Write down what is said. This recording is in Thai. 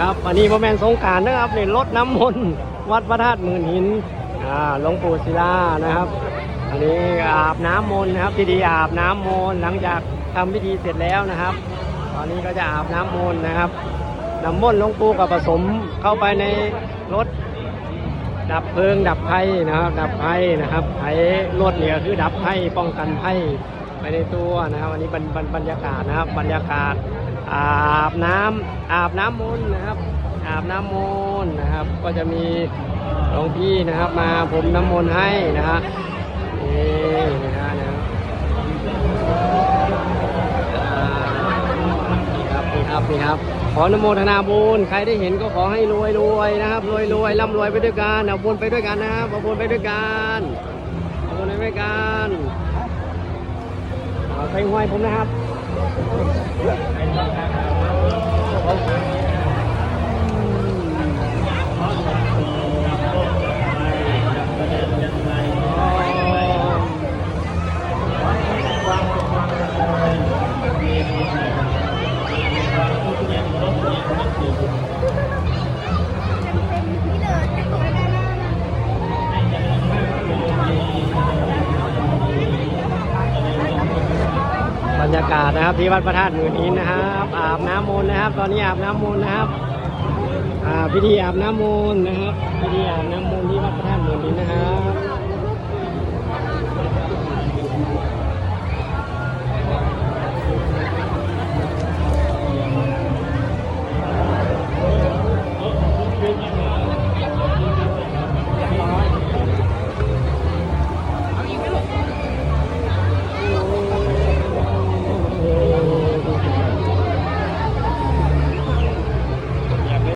ครับอันนี้พระแมนสงการนะครับนี่รถน้ำมนต์วัดพระธาตุหมื่นหินอ่าหลวงปู่ศิลานะครับ อันนี้อาบน้ำมนต์นะครับพิธีอาบน้ำมนต์หลังจากทำพิธีเสร็จแล้วนะครับ ตอนนี้ก็จะอาบน้ำมนต์นะครับน้ำมนต์หลวงปู่กับผสมเข้าไปในรถดับเพลิงดับไฟนะครับ ดับไฟนะครับไฟรถเนี่ยคือดับไฟป้องกันไฟไปในตัวนะครับ อันนี้บรรบรรบรรยากาศนะครับบรรยากาศ อาบน้ำอาบน้ำมนต์นะครับ อาบน้ำมนต์นะครับ ก็จะมีหลวงพี่นะครับมาผมน้ำมนต์ให้นะฮะนี่นะฮะนะครับอ่านี่ครับนี่ครับนี่ครับขอนโมทนาบุญใครได้เห็นก็ขอให้รวยรวยนะครับรวยรวยร่ำรวยไปด้วยกันเอาบุญไปด้วยกันนะครับเอาบุญไปด้วยกันเอาบุญไปด้วยกันเอาใส่ห้วยผมนะครับ รรยากาศนะครับที่วัดพระธาตุมื่นหินนะครับอาบน้ำมนต์นะครับ ตอนนี้อาบน้ำมนต์นะครับพิธีอาบน้ำมนต์นะครับพิธีอาบน้ำมนต์ที่วัดพระธาตุมื่นหินนะครับ